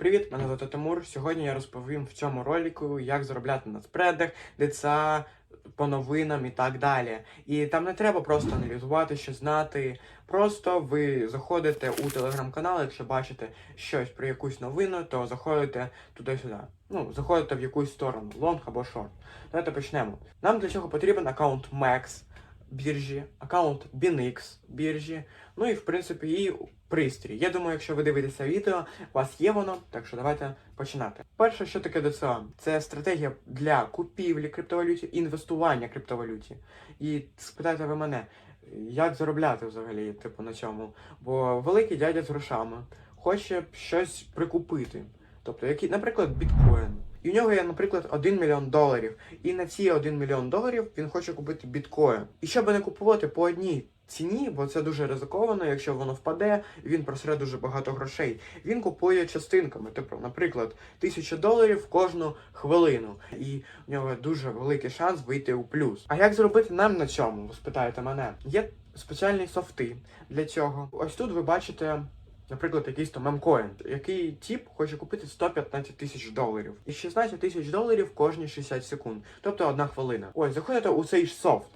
Привіт, мене звати Тимур. Сьогодні я розповім в цьому ролику, як заробляти на спредах, ДЦА, по новинам і так далі. І там не треба просто аналізувати, що знати. Просто ви заходите у телеграм-канал, якщо бачите щось про якусь новину, то заходите туди-сюди. Ну, заходите в якусь сторону, лонг або шорт. Давайте почнемо. Нам для цього потрібен аккаунт Max біржі, аккаунт BinX біржі, ну і в принципі і пристрій. Я думаю, якщо ви дивитеся відео, у вас є воно, так що давайте починати. Перше, що таке ДЦА? Це стратегія для купівлі криптовалюті, інвестування криптовалюті. І спитайте ви мене, як заробляти взагалі, типу, на цьому? Бо великий дядя з грошами хоче щось прикупити. Тобто, який, наприклад, біткоін. І в нього є, наприклад, 1 мільйон доларів. І на ці 1 мільйон доларів він хоче купити біткоін. І щоб не купувати по одній ціні, бо це дуже ризиковано, якщо воно впаде, він просре дуже багато грошей. Він купує частинками, типу, наприклад, тисячу доларів кожну хвилину. І в нього дуже великий шанс вийти у плюс. А як зробити нам на цьому? Ви спитаєте мене? Є спеціальні софти для цього. Ось тут ви бачите. Наприклад, якийсь то мемкоін, який тіп хоче купити 115 тисяч доларів. І 16 тисяч доларів кожні 60 секунд, тобто одна хвилина. Ось, заходите у цей ж софт.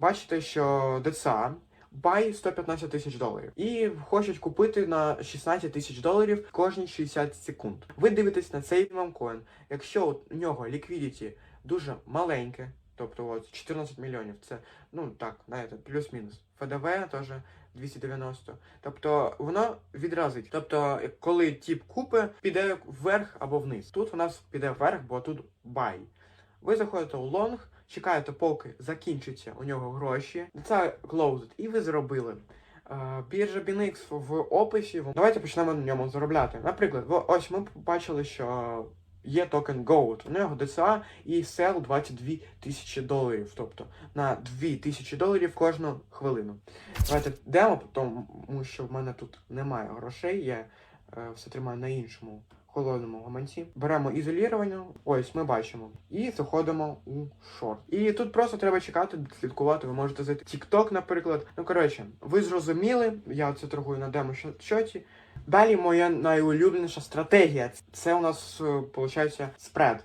Бачите, що ДЦА buy 115 тисяч доларів. І хочуть купити на 16 тисяч доларів кожні 60 секунд. Ви дивитесь на цей мемкоін. Якщо у нього ліквідіті дуже маленьке, тобто от 14 мільйонів, це ну так, знаєте, плюс-мінус. ФДВ теж 290. Тобто воно відразить. Тобто, коли тіп купи, піде вверх або вниз. Тут у нас піде вверх, бо тут buy. Ви заходите у лонг, чекаєте, поки закінчаться у нього гроші. Це closed, і ви зробили. Е, Біржа BinX в описі. Давайте почнемо на ньому заробляти. Наприклад, ось ми побачили, що є токен GOAT. У нього DCA і sell 22 тисячі доларів. Тобто на 2 тисячі доларів кожну хвилину. Давайте демо, тому що в мене тут немає грошей, я е, все тримаю на іншому холодному гаманці. Беремо ізоліровану, ось ми бачимо, і заходимо у шорт. І тут просто треба чекати, слідкувати. Ви можете зайти TikTok, наприклад. Ну коротше, ви зрозуміли, я це торгую на демо щоті. Далі моя найулюбленіша стратегія. Це у нас виходить спред.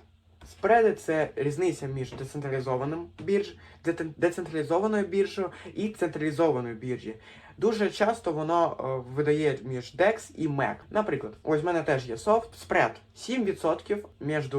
Спреди це різниця між децентралізованим бірж, децентралізованою біржею і централізованою біржі. Дуже часто воно е, видає між DEX і MEC. Наприклад, ось в мене теж є софт, спред 7% між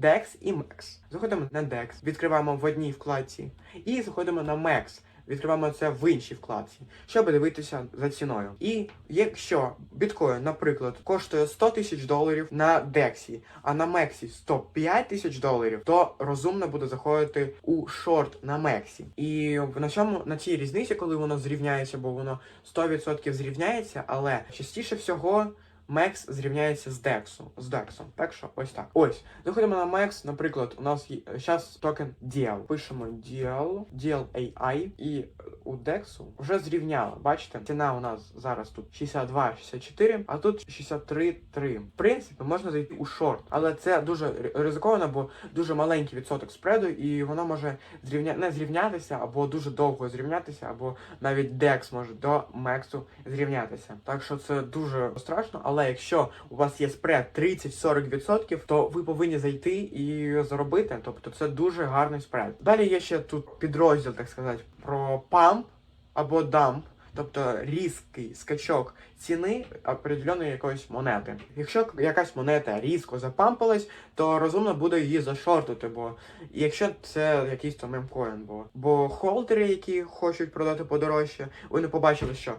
DEX і MEX. Заходимо на DEX, відкриваємо в одній вкладці і заходимо на MEX. Відкриваємо це в іншій вкладці, щоб дивитися за ціною. І якщо біткоін, наприклад, коштує 100 тисяч доларів на DEX, а на Мексі 105 тисяч доларів, то розумно буде заходити у шорт на Мексі. І на цьому на цій різниці, коли воно зрівняється, бо воно 100% зрівняється, але частіше всього. Мекс зрівняється з Дексом. З Дексом. Так що ось так. Ось. Заходимо на Мекс, наприклад, у нас є зараз токен DL. Пишемо DL, DL AI, і у Дексу вже зрівняло. Бачите, ціна у нас зараз тут 62-64, а тут 63-3. В принципі, можна зайти у шорт, але це дуже ризиковано, бо дуже маленький відсоток спреду, і воно може зрівня... не зрівнятися, або дуже довго зрівнятися, або навіть DEX може до Мексу зрівнятися. Так що це дуже страшно, але якщо у вас є спред 30-40%, то ви повинні зайти і заробити. Тобто це дуже гарний спред. Далі є ще тут підрозділ, так сказати, про памп або дамп. Тобто різкий скачок ціни определеної якоїсь монети. Якщо якась монета різко запампалась, то розумно буде її зашортити, бо якщо це якийсь то мемкоін, бо бо холдери, які хочуть продати подорожче, вони побачили, що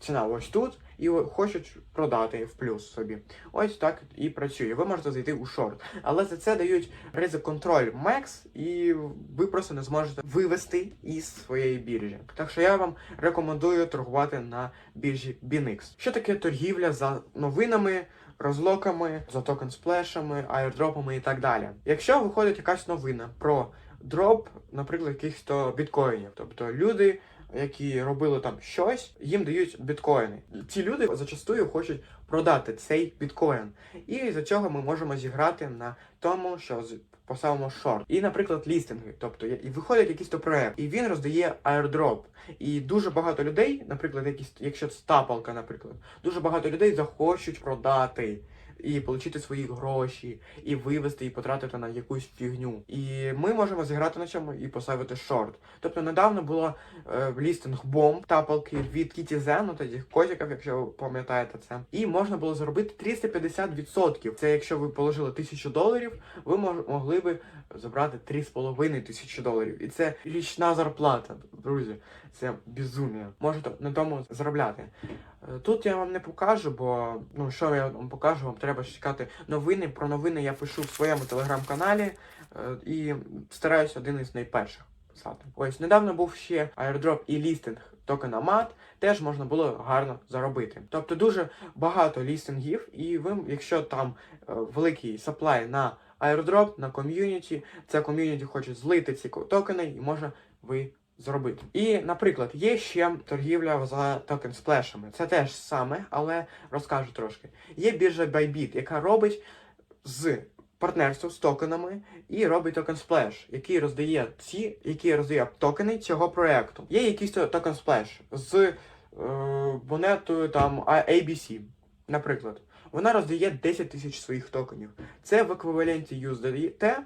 ціна ось тут, і хочуть продати в плюс собі. Ось так і працює. Ви можете зайти у шорт. Але за це дають ризик контроль Max, і ви просто не зможете вивести із своєї біржі. Так що я вам рекомендую торгувати на біржі BinX. Що таке торгівля за новинами? Розлоками, за токен сплешами, айрдропами і так далі. Якщо виходить якась новина про дроп, наприклад, якихось то біткоїнів, тобто люди, які робили там щось, їм дають біткоїни. Ці люди зачастую хочуть продати цей біткоін. І за цього ми можемо зіграти на тому, що поставимо шорт. І, наприклад, лістинги. Тобто і виходить якийсь то проект, і він роздає airdrop. І дуже багато людей, наприклад, якісь, якщо це стапалка, наприклад, дуже багато людей захочуть продати і отримати свої гроші, і вивести, і потратити на якусь фігню. І ми можемо зіграти на цьому і поставити шорт. Тобто недавно було е, лістинг бомб, тапалки від Кіті Зену, тоді котиків, якщо ви пам'ятаєте це. І можна було заробити 350%. Це якщо ви положили 1000 доларів, ви могли би забрати 3,5 тисячі доларів. І це річна зарплата, друзі. Це безумія. Можете на тому заробляти. Е, Тут я вам не покажу, бо ну що я вам покажу, вам треба чекати новини. Про новини я пишу в своєму телеграм-каналі е, і стараюсь один із найперших писати. Ось недавно був ще airdrop і лістинг токена MAT, теж можна було гарно заробити. Тобто дуже багато лістингів, і ви, якщо там е, великий саплай на airdrop, на ком'юніті, це ком'юніті хоче злити ці токени, і може ви зробити. І, наприклад, є ще торгівля за токен сплешами. Це теж саме, але розкажу трошки. Є біржа Bybit, яка робить з партнерство з токенами і робить токен сплеш, який роздає ці, які роздає токени цього проекту. Є якийсь токен сплеш з е, монетою там ABC, наприклад. Вона роздає 10 тисяч своїх токенів. Це в еквіваленті USDT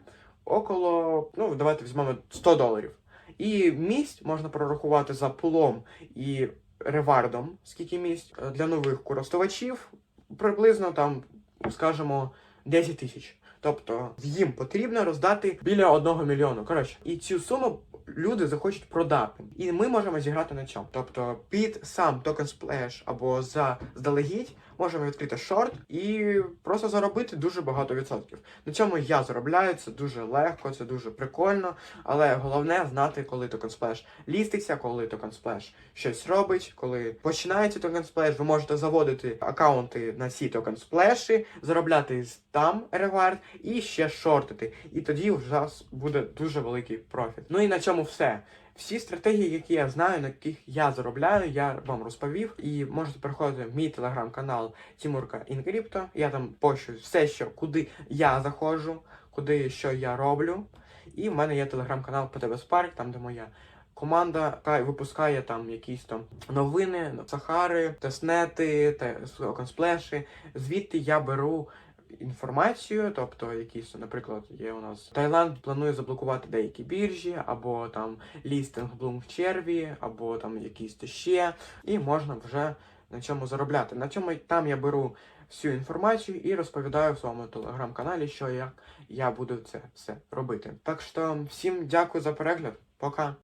около, ну, давайте візьмемо 100 доларів. І місць можна прорахувати за пулом і ревардом, скільки місць Е, для нових користувачів, приблизно там, скажімо, 10 тисяч. Тобто їм потрібно роздати біля 1 мільйону. Коротше, і цю суму люди захочуть продати. І ми можемо зіграти на цьому. Тобто під сам токен сплеш або за здалегідь можемо відкрити шорт і просто заробити дуже багато відсотків. На цьому я заробляю, це дуже легко, це дуже прикольно. Але головне знати, коли токен сплеш ліститься, коли токен сплеш щось робить, коли починається токен сплеш, ви можете заводити аккаунти на ці токен сплеші, заробляти там ревард і ще шортити. І тоді вас буде дуже великий профіт. Ну і на цьому все. Всі стратегії, які я знаю, на яких я заробляю, я вам розповів. І можете переходити в мій телеграм-канал Тімурка Інкрипто. Я там пощу все, що куди я заходжу, куди що я роблю. І в мене є телеграм-канал ПТБ Спарк, там де моя команда яка випускає там якісь там новини, Сахари, теснети, те консплеші. Звідти я беру інформацію, тобто якісь, наприклад, є у нас Таїланд планує заблокувати деякі біржі, або там лістинг Bloom в черві, або там якісь ще, і можна вже на цьому заробляти. На цьому там я беру всю інформацію і розповідаю в своєму телеграм-каналі, що як я буду це все робити. Так що всім дякую за перегляд. Пока.